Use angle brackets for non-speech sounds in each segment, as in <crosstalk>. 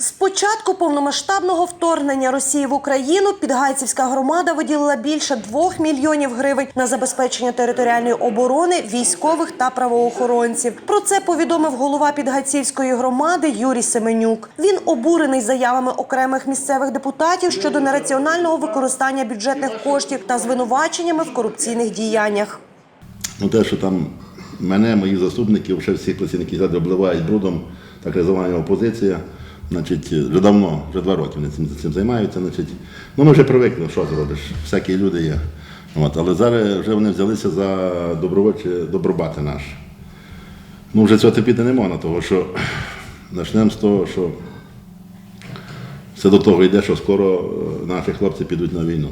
З початку повномасштабного вторгнення Росії в Україну Підгайцівська громада виділила більше 2 мільйонів гривень на забезпечення територіальної оборони військових та правоохоронців. Про це повідомив голова Підгайцівської громади Юрій Семенюк. Він обурений заявами окремих місцевих депутатів щодо нераціонального використання бюджетних коштів та звинуваченнями в корупційних діяннях. Ну, те, що там мене, моїх заступників, ще всіх працівників обливають брудом, так називаємо опозиція. Значить, вже давно, вже два роки вони цим, цим займаються. Значить, ну ми вже привикли, що зробиш, всякі люди є. От, але зараз вже вони взялися за добровольче добробати наш. Ну, вже цього терпіти не можна, тому що <clears throat> почнемо з того, що все до того йде, що скоро е, наші хлопці підуть на війну.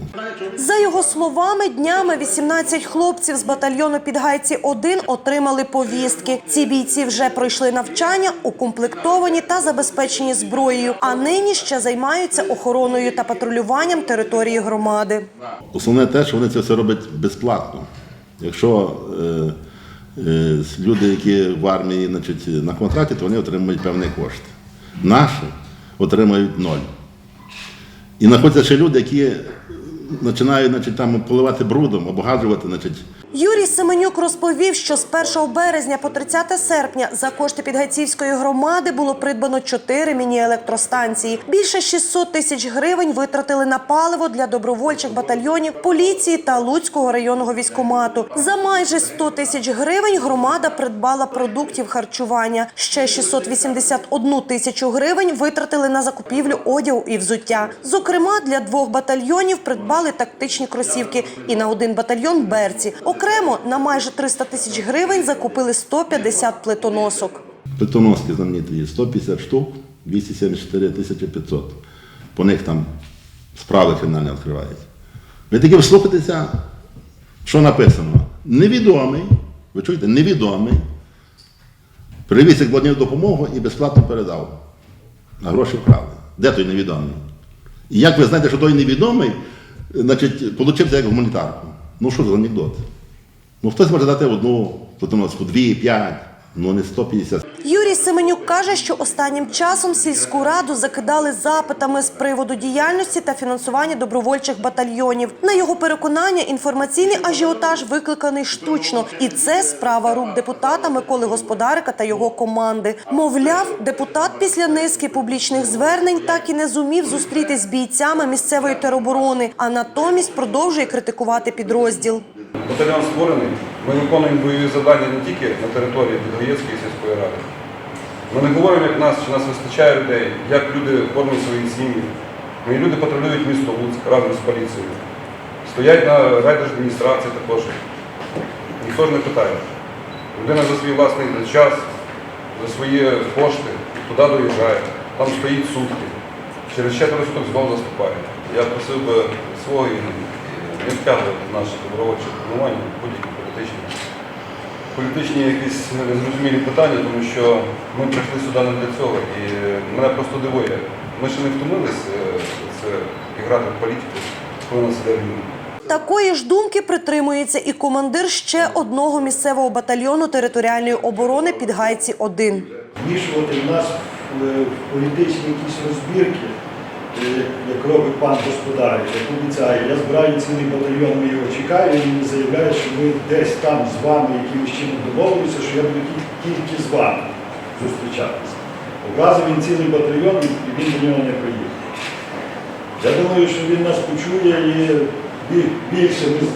За його словами, днями 18 хлопців з батальйону Підгайці 1 отримали повістки. Ці бійці вже пройшли навчання, укомплектовані та забезпечені зброєю. А нині ще займаються охороною та патрулюванням території громади. Основне те, що вони це все роблять безплатно. Якщо е, е, люди, які в армії значить, на контракті, то вони отримують певний кошт. Наші отримають ноль. І знаходяться ще люди, які починають значить, там, поливати брудом, обгажувати. Значить, Юрій Семенюк розповів, що з 1 березня по 30 серпня за кошти Підгайцівської громади було придбано 4 міні-електростанції. Більше 600 тисяч гривень витратили на паливо для добровольчих батальйонів поліції та Луцького районного військомату. За майже 100 тисяч гривень громада придбала продуктів харчування. Ще 681 тисячу гривень витратили на закупівлю одягу і взуття. Зокрема, для двох батальйонів придбали тактичні кросівки і на один батальйон берці. Окремо на майже 300 тисяч гривень закупили 150 плитоносок. Плитоноски знамениті є 150 штук, 274 тисячі 500. По них там справи кримінальні відкриваються. Ви тільки вслухайтеся, що написано. Невідомий, ви чуєте, невідомий, привіз як одну допомогу і безплатно передав. А гроші вкрали. Де той невідомий? І як ви знаєте, що той невідомий, значить, получився як гуманітарку? Ну що за анекдот? Ну хтось може дати одну, плитоноску, дві, п'ять, ну не 150. Юрій Семенюк каже, що останнім часом сільську раду закидали запитами з приводу діяльності та фінансування добровольчих батальйонів. На його переконання, інформаційний ажіотаж викликаний штучно, і це справа рук депутата Миколи Господарика та його команди. Мовляв, депутат після низки публічних звернень так і не зумів зустрітись з бійцями місцевої тероборони, а натомість продовжує критикувати підрозділ. Батальйон створений. Ми виконуємо бойові завдання не тільки на території Підгаєцької сільської ради. Ми не говоримо, як нас, чи нас вистачає людей, як люди формують свої сім'ї. Мої люди патрулюють місто Луцьк разом з поліцією. Стоять на райдержадміністрації також. Ніхто ж не питає. Людина за свій власний час, за свої кошти туди доїжджає, там стоїть сутки. Через четверо суток знову заступає. Я просив би свого і не втягувати в наші добровольчі формування будь-які політичні. Політичні якісь незрозумілі питання, тому що ми прийшли сюди не для цього. І мене просто дивує. Ми ще не втомились е, це грати в політику, коли нас іде війна. Такої ж думки притримується і командир ще одного місцевого батальйону територіальної оборони Підгайці 1 вмішувати в нас в е, політичні якісь розбірки, е, як робить пан господар, як обіцяє. Я збираю цілий батальйон, ми його чекаю, і він заявляє, що ми десь там з вами якимось чином домовилися, що я буду тільки з вами зустрічатися. Образив він цілий батальйон і він до нього не приїхав. Я думаю, що він нас почує і більше ми,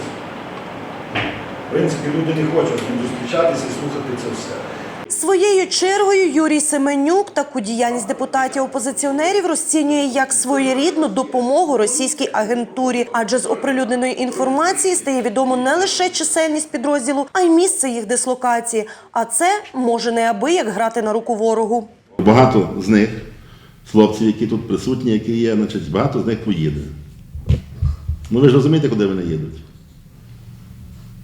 в принципі, люди не хочуть з ним зустрічатися і слухати це все. Своєю чергою Юрій Семенюк таку діяльність депутатів-опозиціонерів розцінює як своєрідну допомогу російській агентурі, адже з оприлюдненої інформації стає відомо не лише чисельність підрозділу, а й місце їх дислокації. А це може неабияк грати на руку ворогу. Багато з них, хлопців, які тут присутні, які є, значить, багато з них поїде. Ну ви ж розумієте, куди вони їдуть?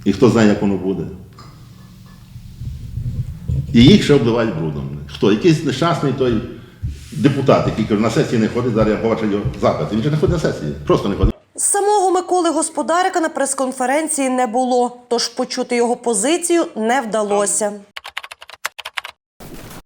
І хто знає, як воно буде. І їх ще обливають брудом. Хто? Якийсь нещасний той депутат, який на сесії не ходить, зараз я побачив його запит. Він же не ходить на сесії, просто не ходить. Самого Миколи Господарика на прес-конференції не було, тож почути його позицію не вдалося.